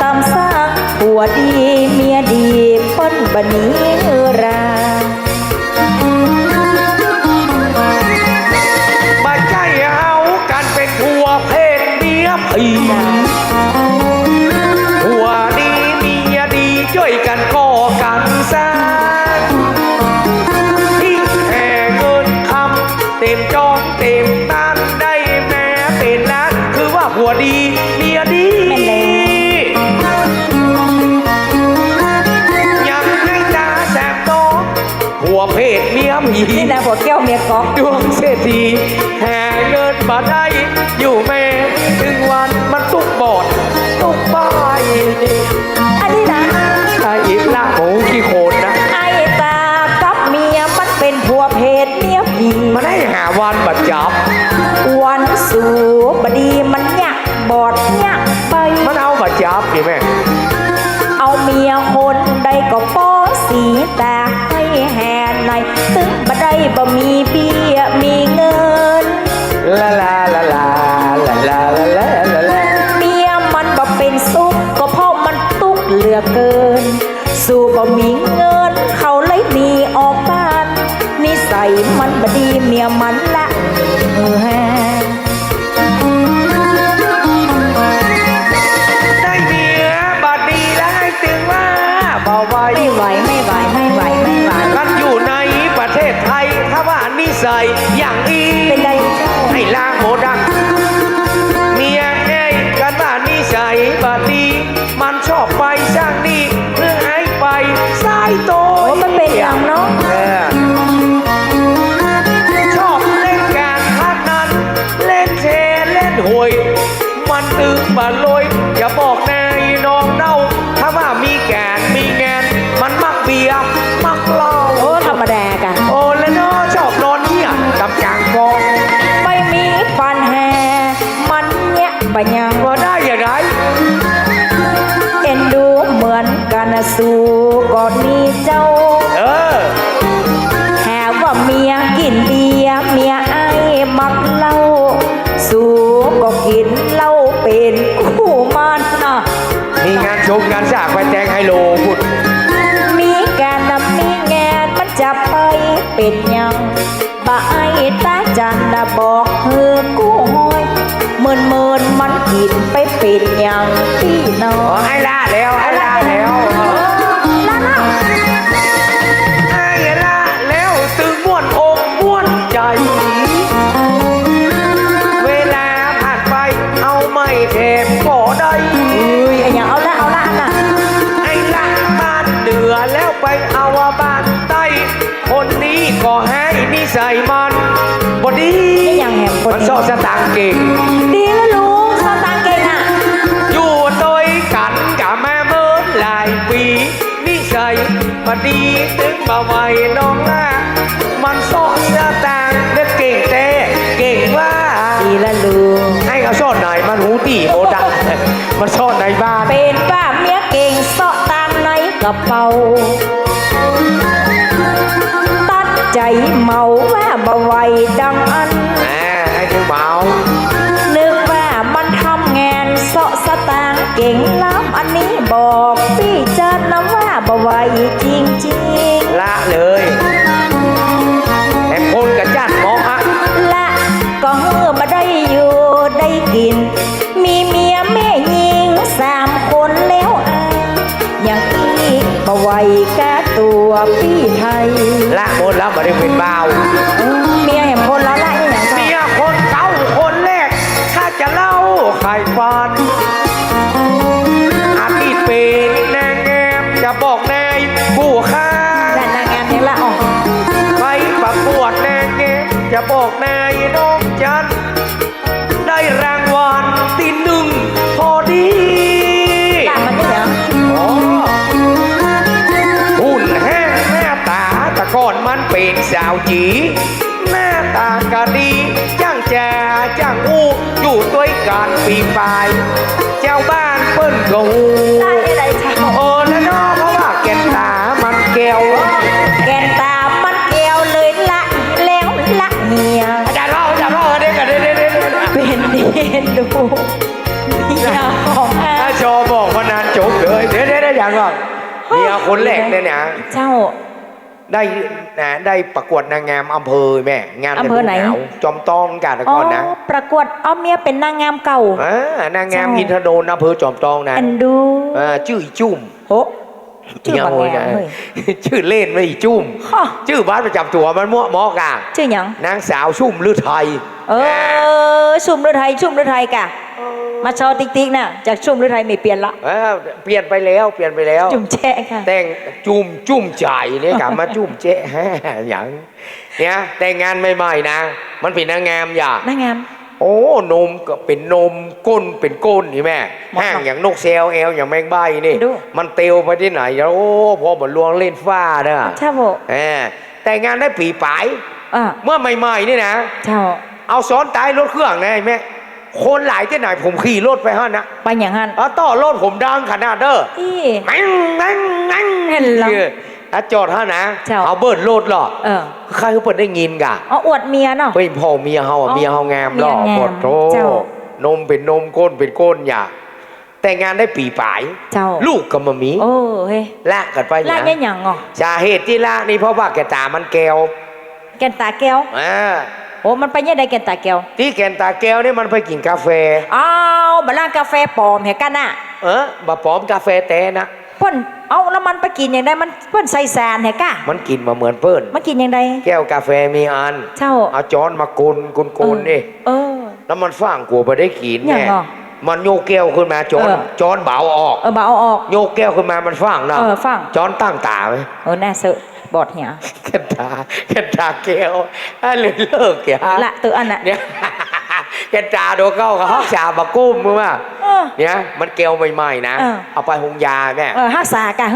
ตามสร้างผัวดีเมียดีเปิ้นบันนี้ราบัดใจเอากันเป็นผัวเพศเมียผีผัวดีเมียดีช่วยกันก่อกันสร้างที่แห่เงินคำเต็มจองเต็มตันได้แม้เป็นล้นคือว่าผัวดี ศเมียผีนี่นะผัวแก้วเมียก๊อกดวงเศรษฐีแห่เงินมาได้อยู่แม่ถึงวันมันตุกบอดตุกป้ายอันนี้นะไอ้อีกล่าหมูขี้โคนนะไอ้ตากับเมียมันเป็นผัวเพศเมียผีมาได้หาวันบัดจับ วันสูบดีมันหยักบอดหยักไป มันเอาบัดจับนี่แม่ ว่านิสัยอย่างนี้เป็นไรเจ้าให้ล้างโหดัง เมียไงกันว่านิสัยบดี มันชอบไปสร้างดีเพื่อให้ไปสายโตโอ้มันเป็นอย่างเนาะ เนี้ยบัญญังว่าได้อย่างไรเอ็นดูเหมือนกันสู่กอดนี้เจ้า เออหาว่าเมียกินเบียร์เมียไอ้มักเหล้าสู่ก็กินเหล้าเป็นคู่มันนะมีงานชมงานสร้างไปแจงไฮโลพูดมีการนำมีงานมันจะไปเป็นหยังบ่ไอ้ตาจันน่ะบอก เป็นอย่างพี่น้องให้ล่าแล้ว มาดีถึงมาไว้น้องละมันสอนสตางค์เด็กเก่งแต่เก่งว่าดีแล้วลุงให้เขาสอนไหนมันหูตีโมดังมันสอนในบ้านเป็นป้าเมียเก่งเสาะตามในกระเป๋าตัดใจเมาว่าบ่ไหวดังอันแหมให้ถึงเมานึกว่ามันทำงานเสาะสตางค์เก่งล้ำอันนี้บอกพี่จันนะว่า บ่ไหวจริงจริงละเลย แต่คนกับจัดหมอฮะๆละก็เฮือมาได้อยู่ได้กิน มีเมียแม่ยิงสามคนแล้วอะอย่างอีกบ่ไหวกะตัวพี่ไทย ละหมดแล้วมาได้เป็นเบาเจีหน้าตาก็ดีจ้างแจจ้างอู้อยู่ด้วยกันปีปลายเจ้าบ้านเปิ้นก็หูละยังไงเจ้าโอ้แล้วเนาะเพราะว่าแก่นตามันแก้วแกนตามันแก้วเลยละแล้วละเมียอย่าเล่าอย่าเล่าเด็กกันเด็กเด็กเด็กเป็นเดนดูเมียของอาถ้าโชว์บอกวันนั้นนะอย่างว่าเมียคนแรกเนี่ยนะเจ้า ได้นะได้ประกวดนางงามอำเภอแม่งานอำเภอไหน ฤดูาวจอมตองกาตะอ๋กออนนะประกวดเอาเมียเป็นนางงามเก่า อ่านางงามเจ้าอินทนนท์อำเภอจอมตองนะแอนดูอ่าชื่ออีจุ้มโหชื่อบางแงเยเฮ้ยชื่อเล่นไม่อีจุ้ม ฮ่อชื่อบ้านประจำตัวมันมั่วหมอกะชื่อหยัง นางสาวชุ่มลือไทยเออ ชุ่มฤทัยชุ่มฤทัยกะ มาชอติ๊กติ๊กน่ะจากชุ่มฤทัยไม่เปลี่ยนละเออเปลี่ยนไปแล้วเปลี่ยนไปแล้ว จุ่มแช่ค่ะ แต่งจุ่มจุ่มใจเนี่ยกลับมาจุ่มเจ๊แฮ่อย่างเนี่ยแต่งงานใหม่ๆนะ มันเป็นนางงามอย่านางงามโอ้นมก็เป็นนมก้นเป็นก้นนี่แม่หมดห้างหรออย่างนกเซลเอลอย่างแมงใบนี่ดูมันเตียวไปที่ไหนแล้วโอ้พอมันลวงเล่นฟ้าเด้อเจ้าโบเออแต่งงานได้ปีปลายอะเมื่อใหม่ๆนี่นะเจ้าเอาซ้อนท้ายรถเครื่องนะไอ้แม่ คนหลายที่ไหนผมขี่รถไปฮะนะไปอย่างนั้นเอาต่อรถผมดังขนาดเด้ออีแม่งแม่งแม่งเห็นเหรอถ้าจอดฮะนะเจ้าเอาเบิร์ดรถหรอเออใครเขาเปิดได้ยินกะเอาอวดเมียเนาะเฮ้ยพ่อเมียเฮาอะอ๋อเมียเฮางามหรอเมียงามปดโตเจ้านมเป็นนมก้นเป็นก้นอย่าแต่งงานได้ปีปลายเจ้า ลูกก็มามีโอ้เฮ้ยละกันไปลากนะเนี่ยหยังอะสาเหตุที่ละนี่เพราะว่าแกตามันแก้วแกนตาแก้วอ่าโอ้มันไปเนี่ยได้แกนตาแก้วที่แกนตาแก้วนี่มันไปกินกาแฟอ้าวบะล่างกาแฟปลอมเหรอกันน่ะ เออบะปลอมกาแฟแต่นะเพ่นเอาแล้วมันไปกินอย่างไดมันเพ่นใส่สารเหรอกะมันกินมาเหมือนเปิ้นมันกินอย่างไดแก้วกาแฟมีอันเจ้าเอาจอนมากลกลกลนี่เออ แล้วมันฟังกลัวไปได้กินอย่างแน่เหรอมันโยกแก้วขึ้นมาจอนเออจอนเบาออกเออมาเอาออก โยกแก้วขึ้นมามันฟังนะเออฟังจอนตั้งตาไหมเออแน่เสือะบอดเหีย แค่ตาแค่ตาแก้วอะเลยเลิกแกละตัวอันน่ะเนี่ยแค่ตาโดนเข้ากับห้องชาบะกุ้มมึงว่าเออเนี่ยมันแก้วใหม่ๆนะ เออเอาไปหงยาแม่เออฮักษากะ